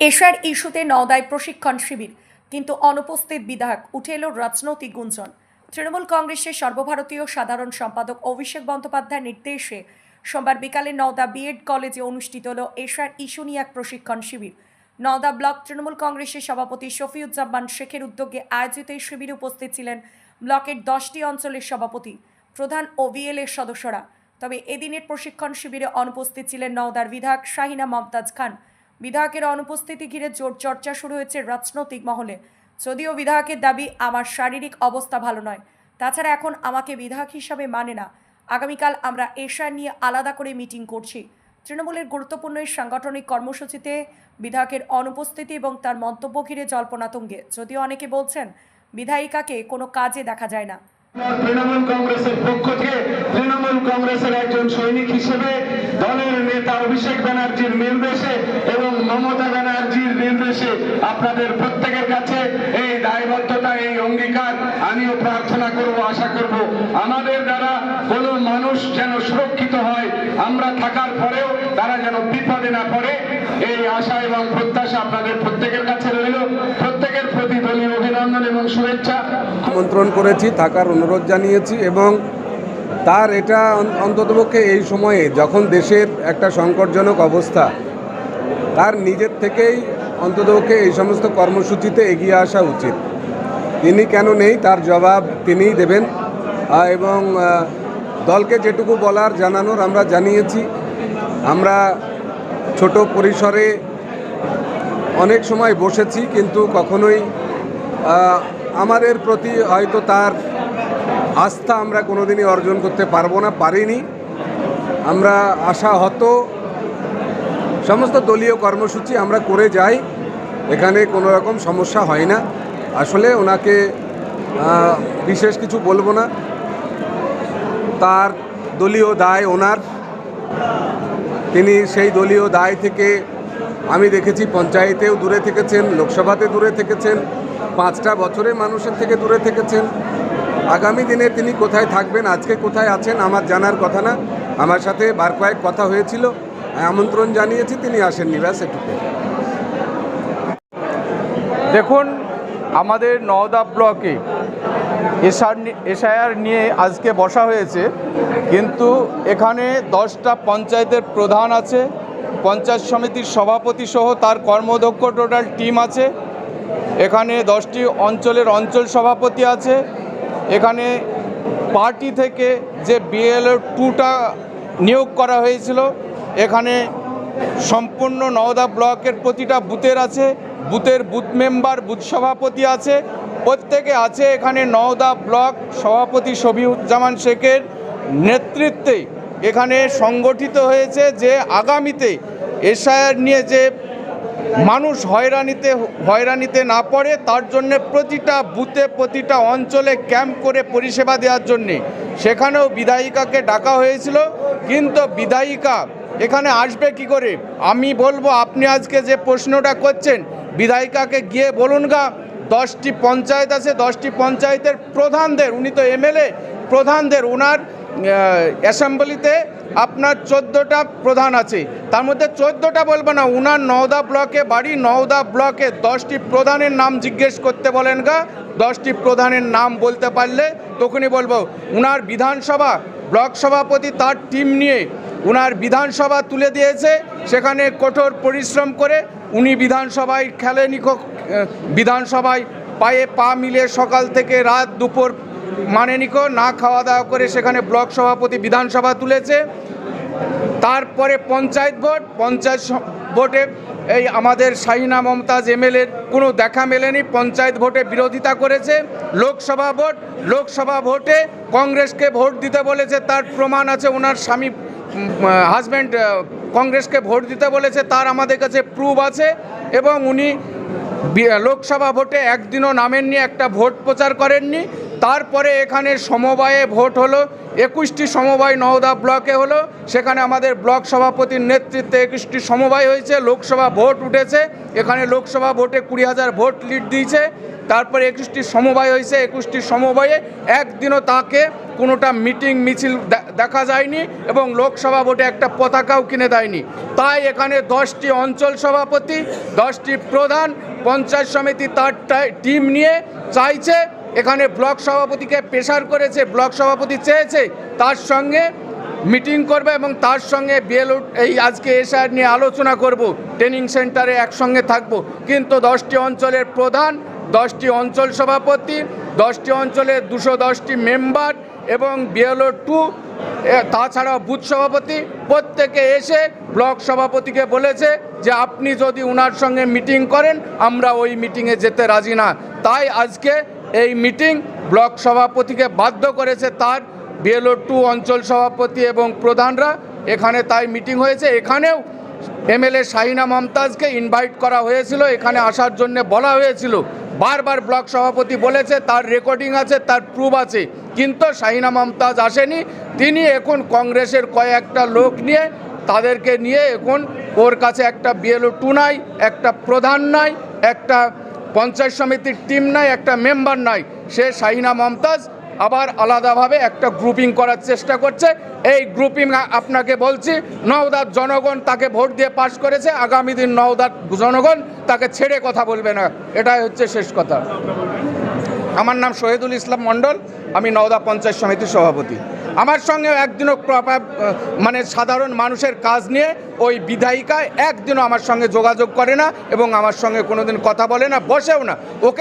এশার ইস্যুতে নওদায় প্রশিক্ষণ শিবির, কিন্তু অনুপস্থিত বিধায়ক উঠে এলো রাজনৈতিক গুঞ্জন। তৃণমূল কংগ্রেসের সর্বভারতীয় সাধারণ সম্পাদক অভিষেক বন্দ্যোপাধ্যায়ের নির্দেশে সোমবার বিকালে নওদা বিএড কলেজে অনুষ্ঠিত হল এশার ইস্যু নিয়ে এক প্রশিক্ষণ শিবির। নওদা ব্লক তৃণমূল কংগ্রেসের সভাপতি শফিউজ্জামান শেখের উদ্যোগে আয়োজিত এই শিবিরে উপস্থিত ছিলেন ব্লকের দশটি অঞ্চলের সভাপতি, প্রধান ও বিএলের সদস্যরা। তবে এদিনের প্রশিক্ষণ শিবিরে অনুপস্থিত ছিলেন নওদার বিধায়ক শাহিনা মমতাজ খান। বিধায়কের অনুপস্থিতি ঘিরে জোর চর্চা শুরু হয়েছে রাজনৈতিক মহলে। যদিও বিধায়কের দাবি, আমার শারীরিক অবস্থা ভালো নয়। তাছাড়া এখন আমাকে বিধায়ক হিসাবে মানে না। আগামীকাল আমরা এশার নিয়ে আলাদা করে মিটিং করছি। তৃণমূলের গুরুত্বপূর্ণ এই সাংগঠনিক কর্মসূচিতে বিধায়কের অনুপস্থিতি এবং তার মন্তব্য ঘিরে জল্পনা তুঙ্গে। যদিও অনেকে বলছেন, বিধায়িকাকে কোনো কাজে দেখা যায় না। তৃণমূল কংগ্রেসের পক্ষ থেকে তৃণমূল কংগ্রেসের একজন সৈনিক হিসেবে দলের নেতা অভিষেক ব্যানার্জির নির্দেশে এবং মমতা ব্যানার্জির নির্দেশে আপনাদের প্রত্যেকের কাছে এই দায়বদ্ধতা, এই অঙ্গীকার আমিও প্রার্থনা করব, আশা করব। আমাদের দ্বারা কোনো মানুষ যেন সুরক্ষিত হয় আমরা থাকার পরেও তারা যেন বিপদে না পড়ে, এই আশা এবং প্রত্যাশা আপনাদের প্রত্যেকের কাছে রইল। প্রত্যেকের প্রতি দলীয় অভিনন্দন এবং শুভেচ্ছা। আমন্ত্রণ করেছি, থাকার অনুরোধ জানিয়েছি এবং তার এটা অন্ততপক্ষে এই সময়ে যখন দেশের একটা সংকটজনক অবস্থা, তার নিজের থেকেই অন্ততপক্ষে এই সমস্ত কর্মসূচিতে এগিয়ে আসা উচিত। তিনি কেন নেই, তার জবাব তিনিই দেবেন। এবং দলকে যেটুকু বলার, জানানোর আমরা জানিয়েছি। আমরা ছোট পরিসরে অনেক সময় বসেছি, কিন্তু কখনোই আমাদের প্রতি হয়তো তার আস্থা আমরা কোনোদিনই অর্জন করতে পারব না, পারিনি। আমরা আশা হতো সমস্ত দলীয় কর্মসূচি আমরা করে যাই, এখানে কোনো রকম সমস্যা হয় না। আসলে ওনাকে বিশেষ কিছু বলব না। তার দলীয় দায় ওনার। তিনি সেই দলীয় দায় থেকে আমি দেখেছি পঞ্চায়েতেও দূরে থেকেছেন, লোকসভাতে দূরে থেকেছেন, পাঁচটা বছরে মানুষের থেকে দূরে থেকেছেন। আগামী দিনে তিনি কোথায় থাকবেন, আজকে কোথায় আছেন, আমার জানার কথা না। আমার সাথে বার কয়েক কথা হয়েছিল, আমন্ত্রণ জানিয়েছি, তিনি আসেননি, ব্যাস এটুকু দেখুন, আমাদের নওদা ব্লকে এসআর এসআইআর নিয়ে আজকে বসা হয়েছে। কিন্তু এখানে দশটা পঞ্চায়েতের প্রধান আছে, পঞ্চায়েত সমিতির সভাপতি সহ তার কর্মদক্ষ টোটাল টিম আছে। এখানে দশটি অঞ্চলের অঞ্চল সভাপতি আছে। এখানে পার্টি থেকে যে বিএলও টুটা নিয়োগ করা হয়েছিল, এখানে সম্পূর্ণ নওদা ব্লকের প্রতিটা বুথের আছে। বুথের বুথ মেম্বার, বুথ সভাপতি আছে। প্রত্যেকে আছে এখানে নওদা ব্লক সভাপতি শফিউজ্জামান শেখের নেতৃত্বে। এখানে সংগঠিত হয়েছে যে আগামীতে এসআইআর নিয়ে যে মানুষ হয়রানিতে হয়রানিতে না পড়ে, তার জন্য প্রতিটা বুথে, প্রতিটা অঞ্চলে ক্যাম্প করে পরিষেবা দেওয়ার জন্যে। সেখানেও বিধায়িকাকে ডাকা হয়েছিল, কিন্তু বিধায়িকা এখানে আসবে কি করে? আমি বলব, আপনি আজকে যে প্রশ্নটা করছেন, বিধায়িকাকে গিয়ে বলুন গা। দশটি পঞ্চায়েত আছে, দশটি পঞ্চায়েতের প্রধানদের, উনি তো এমএলএ, প্রধানদের ওনার অ্যাসেম্বলিতে আপনার চোদ্দোটা প্রধান আছে। তার মধ্যে চোদ্দোটা বলব না, উনার নওদা ব্লকে, বাড়ি নওদা ব্লকে দশটি প্রধানের নাম জিজ্ঞেস করতে বলেন গা, দশটি প্রধানের নাম বলতে পারলে তখনই বলব, উনার বিধানসভা, ব্লক সভাপতি তার টিম নিয়ে উনার বিধানসভা তুলে দিয়েছে, সেখানে কঠোর পরিশ্রম করে উনি বিধানসভায় খেলেনি বিধানসভায় পায়ে পা মিলে সকাল থেকে রাত দুপুর মানেনিকো, না খাওয়া দাওয়া করে সেখানে ব্লক সভাপতি বিধানসভা তুলেছে। তারপরে পঞ্চায়েত ভোট, পঞ্চায়েত ভোটে এই আমাদের শাহিনা মমতাজ এমএলএর কোনো দেখা মেলেনি, পঞ্চায়েত ভোটে বিরোধিতা করেছে। লোকসভা ভোট, লোকসভা ভোটে কংগ্রেসকে ভোট দিতে বলেছে, তার প্রমাণ আছে ওনার স্বামী হাজব্যান্ড কংগ্রেসকে ভোট দিতে বলেছে, তার আমাদের কাছে প্রুফ আছে এবং উনি লোকসভা ভোটে একদিনও নামেননি, একটা ভোট প্রচার করেননি। তারপরে এখানে সমবায়ে ভোট হলো, একুশটি সমবায় নওদা ব্লকে হলো, সেখানে আমাদের ব্লক সভাপতির নেতৃত্বে একুশটি সমবায় হয়েছে, লোকসভা ভোট উঠেছে, এখানে লোকসভা ভোটে কুড়ি হাজার ভোট লিড দিয়েছে, তারপরে একুশটি সমবায় হয়েছে, একুশটি সমবায়ে একদিনও তাকে কোনোটা মিটিং মিছিল দেখা যায়নি এবং লোকসভা ভোটে একটা পতাকাও কিনে দেয়নি। তাই এখানে দশটি অঞ্চল সভাপতি, দশটি প্রধান, পঞ্চায়েত সমিতি তার টিম নিয়ে চাইছে এখানে ব্লক সভাপতিকে প্রেশার করেছে, ব্লক সভাপতি চেয়েছে, তার সঙ্গে মিটিং করবে এবং তার সঙ্গে বিএলও, এই আজকে এসআর নিয়ে আলোচনা করব, ট্রেনিং সেন্টারে একসঙ্গে থাকব। কিন্তু দশটি অঞ্চলের প্রধান, দশটি অঞ্চল সভাপতি, দশটি অঞ্চলের দুশো দশটি মেম্বার এবং বিএলও টু তাছাড়াও বুথ সভাপতি। প্রত্যেকে এসে ব্লক সভাপতিকে বলেছে যে, আপনি যদি ওনার সঙ্গে মিটিং করেন, আমরা ওই মিটিংয়ে যেতে রাজি না। তাই আজকে এই মিটিং ব্লক সভাপতিকে বাধ্য করেছে তার বিএলও টু অঞ্চল সভাপতি এবং প্রধানরা। এখানে তাই মিটিং হয়েছে। এখানেও এমএলএ শাহিনা মমতাজকে ইনভাইট করা হয়েছিল। এখানে আসার জন্য বলা হয়েছিল। বারবার ব্লক সভাপতি বলেছে, তার রেকর্ডিং আছে, তার প্রুফ আছে। কিন্তু শাহিনা মমতাজ আসেনি। তিনি এখন কংগ্রেসের কয়েকটা লোক নিয়ে তাদেরকে নিয়ে এখন ওর কাছে একটা বিএলও টু নাই, একটা প্রধান নাই, একটা পঞ্চায়েত সমিতির টিম নাই, একটা মেম্বার নাই। সে শাহিনা মমতাজ আবার আলাদাভাবে একটা গ্রুপিং করার চেষ্টা করছে। এই গ্রুপিং আপনাকে বলছি, নওদার জনগণ তাকে ভোট দিয়ে পাশ করেছে। আগামী দিন নওদার জনগণ তাকে ছেড়ে কথা বলবে না। এটাই হচ্ছে শেষ কথা। আমার নাম শহীদুল ইসলাম মণ্ডল, আমি নওদা পঞ্চায়েত সমিতির সভাপতি। আমার সঙ্গে একদিনও মানে সাধারণ মানুষের কাজ নিয়ে ওই বিধায়িকা একদিনও আমার সঙ্গে যোগাযোগ করে না এবং আমার সঙ্গে কোনোদিন কথা বলে না, বসেও না। ওকে